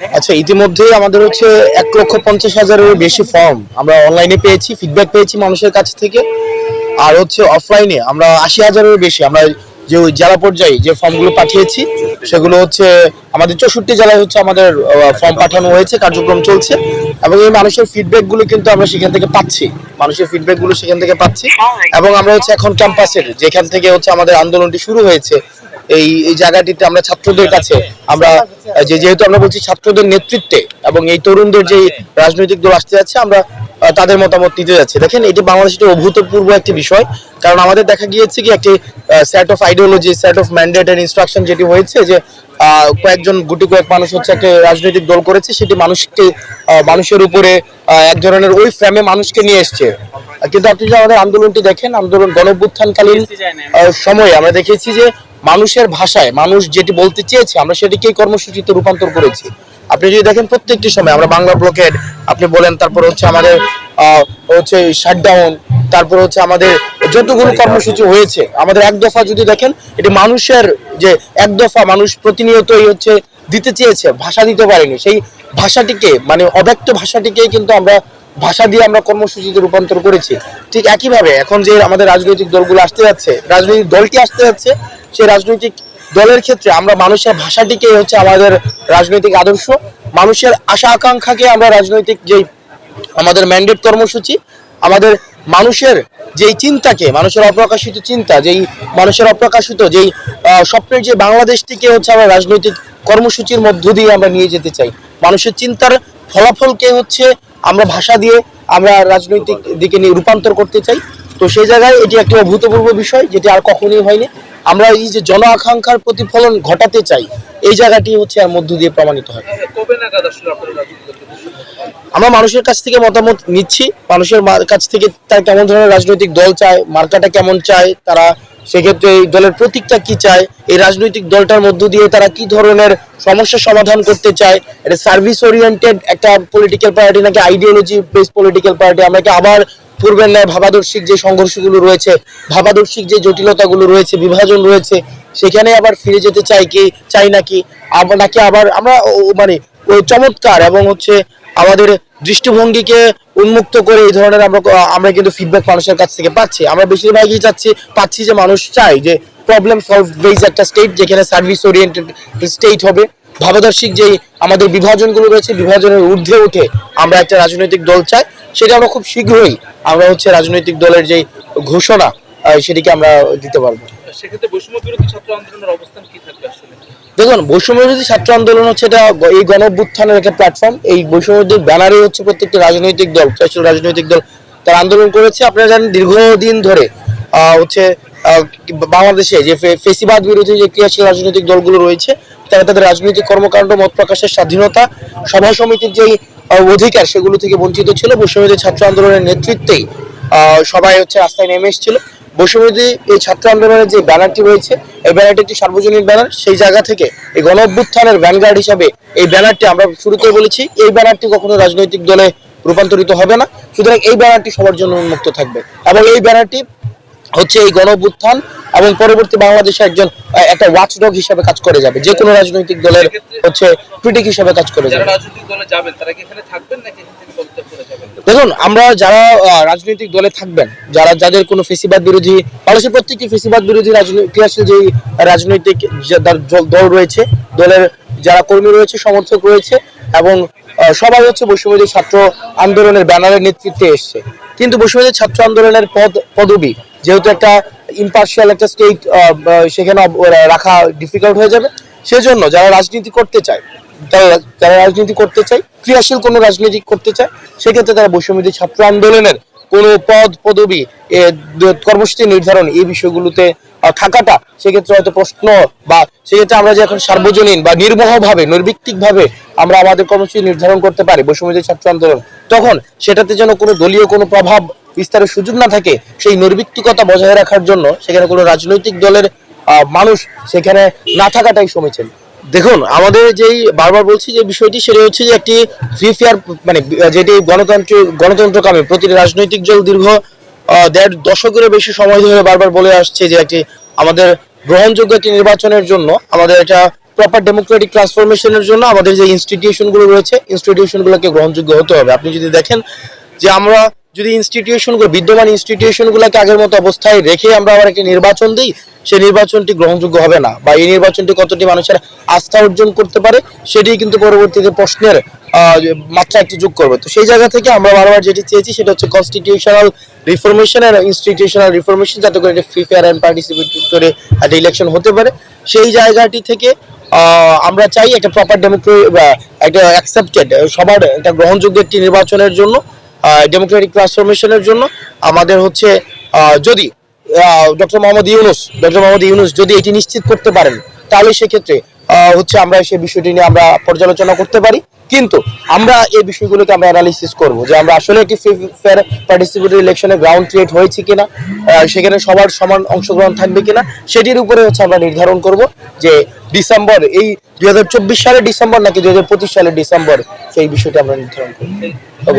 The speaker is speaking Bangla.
আচ্ছা ইতিমধ্যে আমাদের হচ্ছে এক লক্ষ পঞ্চাশ হাজারের বেশি ফর্ম আমরা অনলাইনে পেয়েছি ফিডব্যাক পেয়েছি মানুষের কাছ থেকে। আর হচ্ছে অফলাইনে আমরা আশি হাজারের বেশি, আমরা যে ওই জেলা পর্যায়ে যে ফর্মগুলো পাঠিয়েছি, সেগুলো হচ্ছে আমাদের চৌষট্টি জেলায় হচ্ছে আমাদের ফর্ম পাঠানো হয়েছে, কার্যক্রম চলছে, এবং এই মানুষের ফিডব্যাকগুলো কিন্তু আমরা সেখান থেকে পাচ্ছি। মানুষের ফিডব্যাকগুলো সেখান থেকে পাচ্ছি। এবং আমরা হচ্ছে এখন ক্যাম্পাসের, যেখান থেকে হচ্ছে আমাদের আন্দোলনটি শুরু হয়েছে, এই এই জায়গাটিতে আমরা ছাত্রদের কাছে, আমরা যেহেতু আমরা বলছি ছাত্রদের নেতৃত্বে, এবং এই তরুণদের যে রাজনৈতিক দল আসতে যাচ্ছে, আমরা তাদের মতামত নিতে যাচ্ছে। দেখেন এটি বাংলাদেশের অভূতপূর্ব একটি বিষয়। কারণ আমাদের দেখা গিয়েছে কি একটি set of ideology set of mandate and instruction যেটি হয়েছে যে কয়েকজন গুটি কয়েক মানুষ হচ্ছে একটা রাজনৈতিক দল করেছে সেটি মানুষকে মানুষের উপরে এক ধরনের ওই ফ্রেমে মানুষকে নিয়ে এসছে। কিন্তু আপনি যদি আমাদের আন্দোলনটি দেখেন আন্দোলন গণঅভ্যুত্থানকালীন আহ, সময়ে আমরা দেখেছি যে মানুষের ভাষায় মানুষ যেটি বলতে চেয়েছে আমরা সেটিকেই কর্মসূচিতে রূপান্তর করেছি। আপনি যদি দেখেন প্রত্যেকটি সময়, আমরা বাংলা ব্লকেড আপনি বলেন, তারপর হচ্ছে আমাদের হচ্ছে শাটডাউন, তারপর হচ্ছে আমাদের যতগুলো কর্মসূচি হয়েছে, আমাদের এক দফা যদি দেখেন, এটি মানুষের যে এক দফা মানুষ প্রতিনিয়তই হচ্ছে দিতে চেয়েছে, ভাষা দিতে পারেনি। সেই ভাষাটিকে মানে অব্যক্ত ভাষাটিকে কিন্তু আমরা, ভাষা দিয়ে আমরা কর্মসূচিতে রূপান্তর করেছি। ঠিক একইভাবে, এখন যে আমাদের রাজনৈতিক দলগুলো আসতে যাচ্ছে, রাজনৈতিক দলটি আসতে যাচ্ছে, সেই রাজনৈতিক দলের ক্ষেত্রে আমরা মানুষের ভাষাটিকে হচ্ছে আমাদের রাজনৈতিক আদর্শ, মানুষের আশা আকাঙ্ক্ষাকে আমরা রাজনৈতিক যেই আমাদের ম্যান্ডেট কর্মসূচি, আমাদের মানুষের যেই চিন্তাকে, মানুষের অপ্রকাশিত চিন্তা, যেই মানুষের অপ্রকাশিত যেই স্বপ্নের যে বাংলাদেশটিকে হচ্ছে আমরা রাজনৈতিক কর্মসূচির মধ্য দিয়ে আমরা নিয়ে যেতে চাই। মানুষের চিন্তার ফলাফলকে হচ্ছে আমরা ভাষা দিয়ে আমরা রাজনৈতিক দিকে নিয়ে রূপান্তর করতে চাই। তো সেই জায়গায় এটি একটি অভূতপূর্ব বিষয় যেটি আর কখনোই হয়নি আমরা এই যে জন আকাঙ্ক্ষার প্রতিফলন ঘটাতে চাই এই জায়গাটি হচ্ছে এর মধ্য দিয়ে প্রমাণিত হয়? আমরা মানুষের কাছ থেকে মতামত নিচ্ছি মানুষের কাছ থেকে তারা কেমন ধরনের রাজনৈতিক দল চায় মার্কাটা কেমন চায় তারা সেক্ষেত্রে এই দলের প্রতীকটা কি চায় এই রাজনৈতিক দলটার মধ্য দিয়ে তারা কি ধরনের সমস্যার সমাধান করতে চায় এটা সার্ভিস ওরিয়েন্টেড একটা পলিটিক্যাল পার্টি নাকি আইডিওলজি বেস পলিটিক্যাল পার্টি আমরা কি আবার পূর্বের ন্যায় ভাবাদর্শিক যে সংঘর্ষগুলো রয়েছে, ভাবাদর্শিক যে জটিলতাগুলো রয়েছে, বিভাজন রয়েছে, সেখানে আবার ফিরে যেতে চাই কি, চাই নাকি নাকি আবার আমরা মানে চমৎকার এবং হচ্ছে আমাদের দৃষ্টিভঙ্গিকে উন্মুক্ত করে এই ধরনের আমরা আমরা কিন্তু ফিডব্যাক মানুষের কাছ থেকে পাচ্ছি। আমরা বেশিরভাগই চাচ্ছি, পাচ্ছি যে মানুষ চাই যে প্রবলেম সলভ বেস একটা স্টেট যেখানে সার্ভিস ওরিয়েন্টেড স্টেট হবে। ভাবাদর্শিক যেই আমাদের বিভাজনগুলো রয়েছে, বিভাজনের ঊর্ধ্বে উঠে আমরা একটা রাজনৈতিক দল চাই। সেটা আমরা খুব শীঘ্রই আমরা হচ্ছে রাজনৈতিক দলের যে ঘোষণা সেটিকে আমরা দিতে পারব। সেক্ষেত্রে বৈষম্য বিরোধী ছাত্র আন্দোলনের অবস্থান কি থাকবে আসলে? দেখুন বৈষম্যবিরোধী ছাত্র আন্দোলন হচ্ছে এটা এই গণ অভ্যুত্থানের একটা প্ল্যাটফর্ম এই বৈষম্যবিরোধী ব্যানারে হচ্ছে প্রত্যেকটি রাজনৈতিক দল চারশো রাজনৈতিক দল তারা আন্দোলন করেছে। আপনারা জানেন দীর্ঘদিন ধরে আহ, হচ্ছে বাংলাদেশে যে ফেসিবাদ বিরোধী যে ক্রিয়াশীল রাজনৈতিক দলগুলো রয়েছে তারা তাদের রাজনৈতিক কর্মকাণ্ড মত প্রকাশের স্বাধীনতা সভা সমিতির যেই অধিকার সেগুলো থেকে বঞ্চিত ছিল। বৈষম্যবিরোধী ছাত্র আন্দোলনের নেতৃত্বেই সবাই হচ্ছে রাস্তায় নেমে এসেছিল। বৈষম্যবিরোধী এই ছাত্র আন্দোলনের যে ব্যানারটি রয়েছে, এই ব্যানারটি একটি সার্বজনীন ব্যানার। সেই জায়গা থেকে এই গণ অভ্যুত্থানের ভ্যানগার্ড হিসাবে এই ব্যানারটি আমরা শুরুতে বলেছি। এই ব্যানারটি কখনো রাজনৈতিক দলে রূপান্তরিত হবে না। সুতরাং এই ব্যানারটি সবার জন্য উন্মুক্ত থাকবে। এবং এই ব্যানারটি হচ্ছে এই গণ এবং পরবর্তী বাংলাদেশে একজন একটা ওয়াচডগ হিসাবে কাজ করে যাবে। যে কোনো রাজনৈতিক দলের হচ্ছে ক্রিটিক হিসাবে কাজ করে যাবে। দেখুন আমরা যারা রাজনৈতিক দলে থাকবেন যারা যাদের কোনো ফেসিবাদ বিরোধী বাংলাদেশের প্রত্যেকটি ফেসিবাদ বিরোধী রাজনৈতিক ক্রিয়াশীল যেই রাজনৈতিক দল- রয়েছে দলের যারা কর্মী রয়েছে সমর্থক রয়েছে এবং সবাই হচ্ছে বৈষম্যবাদী ছাত্র আন্দোলনের ব্যানারের নেতৃত্বে এসছে। কিন্তু বৈষম্যবাদী ছাত্র আন্দোলনের পদ, পদবি, যেহেতু একটা ইম্পার্শিয়াল একটা স্টেট সেখানে রাখা ডিফিকাল্ট হয়ে যাবে। সেজন্য যারা রাজনীতি করতে চায় যারা রাজনীতি করতে চায়, ক্রিয়াশীল কোনো রাজনীতি করতে চায়, সেক্ষেত্রে তারা বৈষম্যবাদী ছাত্র আন্দোলনের কোনো পদ, পদবি কর্মসূচি নির্ধারণ এই বিষয়গুলোতে থাকাটা সেক্ষেত্রে হয়তো প্রশ্ন বা সেক্ষেত্রে আমরা যে এখন সার্বজনীন বা নির্মোহভাবে নৈর্ব্যক্তিকভাবে আমরা আমাদের কর্মসূচি নির্ধারণ করতে পারি বৈষম্যবাদী ছাত্র আন্দোলন তখন সেটাতে যেন কোনো দলীয় কোনো প্রভাব বিস্তারের সুযোগ না থাকে, সেই নৈর্ব্যক্তিকতা বজায় রাখার জন্য সেখানে কোনো রাজনৈতিক দলের মানুষ সেখানে না থাকাটাই সমীচীন। দেখুন, আমাদের যেই বারবার বলছি যে বিষয়টি সেটা হচ্ছে যে একটি ফ্রি ফেয়ার মানে যেটি গণতন্ত্র, গণতন্ত্রকামী প্রতিটি রাজনৈতিক দল দীর্ঘ দেড় দশকেরও বেশি সময় ধরে বারবার বলে আসছে যে একটি আমাদের গ্রহণযোগ্য একটি নির্বাচনের জন্য আমাদের একটা প্রপার ডেমোক্রেটিক ট্রান্সফরমেশনের জন্য আমাদের যে ইনস্টিটিউশনগুলো রয়েছে ইনস্টিটিউশনগুলোকে গ্রহণযোগ্য হতে হবে। আপনি যদি দেখেন যে আমরা যদি ইনস্টিটিউশনগুলো বিদ্যমান ইনস্টিটিউশনগুলোকে আগের মতো অবস্থায় রেখে আমরা আবার একটি নির্বাচন দিই সেই নির্বাচনটি গ্রহণযোগ্য হবে না বা এই নির্বাচনটি কতটি মানুষের আস্থা অর্জন করতে পারে সেটি কিন্তু পরবর্তীতে প্রশ্নের মাত্রা একটি যোগ করবে। তো সেই জায়গা থেকে আমরা বারবার যেটি চেয়েছি, সেটা হচ্ছে কনস্টিটিউশনাল রিফরমেশন আর ইনস্টিটিউশনাল রিফরমেশন যাতে করে একটা ফ্রি ফেয়ার অ্যান্ড পার্টিসিপেট করে একটা ইলেকশন হতে পারে। সেই জায়গাটি থেকে আমরা চাই একটা প্রপার ডেমোক্রেট একটা অ্যাকসেপ্টেড সবার একটা গ্রহণযোগ্য একটি নির্বাচনের জন্য ডেমোক্রেটিক ট্রান্সফরমেশনের জন্য। আমাদের হচ্ছে যদি ডক্টর মোহাম্মদ ইউনুস ডক্টর মোহাম্মদ ইউনুস যদি এটি নিশ্চিত করতে পারেন, তাহলে সেক্ষেত্রে হচ্ছে আমরা সেই বিষয়টি নিয়ে আমরা পর্যালোচনা করতে পারি। কিন্তু আমরা এই বিষয়গুলোকে আমরা অ্যানালিসিস করব যে আমরা আসলে একটি ফেয়ার পার্টিসিপেটরি ইলেকশনে গ্রাউন্ড ক্রিয়েট হয়েছে কিনা সেখানে সবার সমান অংশগ্রহণ থাকবে কিনা, সেটির উপরে হচ্ছে আমরা নির্ধারণ করব যে ডিসেম্বর এই দুই হাজার চব্বিশ সালের ডিসেম্বর নাকি দুই হাজার পঁচিশ সালের ডিসেম্বর, সেই বিষয়টি আমরা নির্ধারণ করব।